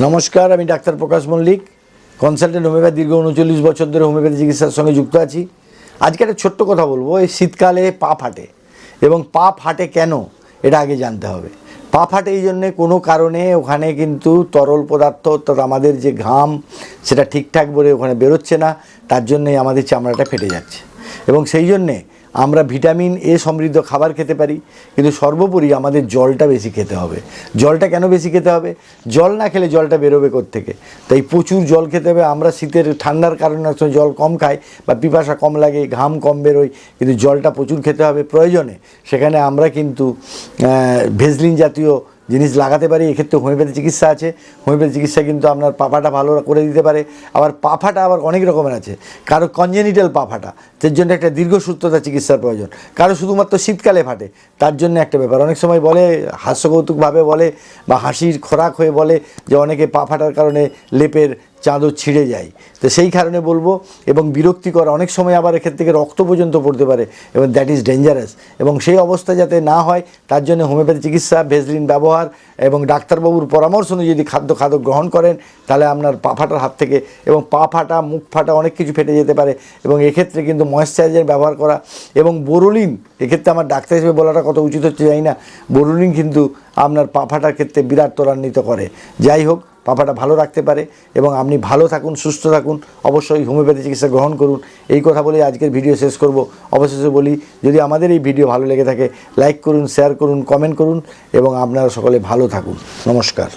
নমস্কার, আমি doctor Prakash Mallick consultant homeopathy দীর্ঘ উনচল্লিশ বছর ধরে হোমিওপ্যাথি চিকিৎসার সঙ্গে যুক্ত আছি। আজকে একটা ছোট্ট কথা বলব, এই শীতকালে পা ফাটে। এবং পা ফাটে কেন? এটা আগে জানতে হবে। পা ফাটে এই জন্যে কোনো কারণে ওখানে কিন্তু তরল পদার্থ, অর্থাৎ আমাদের যে ঘাম, সেটা ঠিকঠাক বলে ওখানে বেরোচ্ছে না। তার জন্যে আমাদের চামড়াটা ফেটে যাচ্ছে। এবং সেই জন্যে আমরা ভিটামিন এ সমৃদ্ধ খাবার খেতে পারি, কিন্তু সর্বোপরি আমাদের জলটা বেশি খেতে হবে। জলটা কেন বেশি খেতে হবে? জল না খেলে জলটা বেরোবে থেকে তাই প্রচুর জল খেতে হবে। আমরা শীতের ঠান্ডার কারণে জল কম খাই বা পিপাসা কম লাগে, ঘাম কম বেরোয়, কিন্তু জলটা প্রচুর খেতে হবে প্রয়োজনে। সেখানে আমরা কিন্তু ভেজলিন জাতীয় জিনিস লাগাতে পারি, এক্ষেত্রে হোমিওপ্যাথি চিকিৎসা আছে। হোমিওপ্যাথি চিকিৎসা কিন্তু আপনার পাফাটা ভালো করে দিতে পারে। আবার পাফাটা আবার অনেক রকমের আছে। কারও কনজেনিটাল পাফাটা, তার জন্য একটা দীর্ঘসূত্রতা চিকিৎসার প্রয়োজন। কারও শুধুমাত্র শীতকালে ফাটে, তার জন্য একটা ব্যাপার। অনেক সময় বলে, হাস্যকৌতুকভাবে বলে বা হাসির খোরাক হয়ে বলে যে অনেকে পা ফাটার কারণে লেপের চাদর ছিঁড়ে যায়। তো সেই কারণে বলব, এবং বিরক্তিকর অনেক সময় আবার এক্ষেত্রে থেকে রক্ত পর্যন্ত পড়তে পারে, এবং দ্যাট ইজ ডেঞ্জারাস এবং সেই অবস্থা যাতে না হয়, তার জন্য হোমিওপ্যাথি চিকিৎসা, ভেসলিন ব্যবহার, এবং ডাক্তারবাবুর পরামর্শ অনুযায়ী যদি খাদ্য খাদ্য গ্রহণ করেন, তাহলে আপনার পা ফাটার হাত থেকে, এবং পা ফাটা, মুখ ফাটা অনেক কিছু ফেটে যেতে পারে, এবং এক্ষেত্রে কিন্তু ময়েশ্চারাইজার ব্যবহার করা, এবং বোরোলিন এক্ষেত্রে আমার ডাক্তার হিসেবে বলাটা কত উচিত হচ্ছে জানি না বোরোলিন কিন্তু আপনার পা ফাটার ক্ষেত্রে বিরাট ত্বরান্বিত করে। যাই হোক পাপাটা ভালো রাখতে পারে এবং আপনি ভালো থাকুন, সুস্থ থাকুন, অবশ্যই হোমিওপ্যাথি চিকিৎসা গ্রহণ করুন। এই কথা বলে আজকের ভিডিও শেষ করব। অবশেষে বলি, যদি আমাদের এই ভিডিও ভালো লেগে থাকে লাইক করুন শেয়ার করুন কমেন্ট করুন এবং আপনারা সকলে ভালো থাকুন। নমস্কার।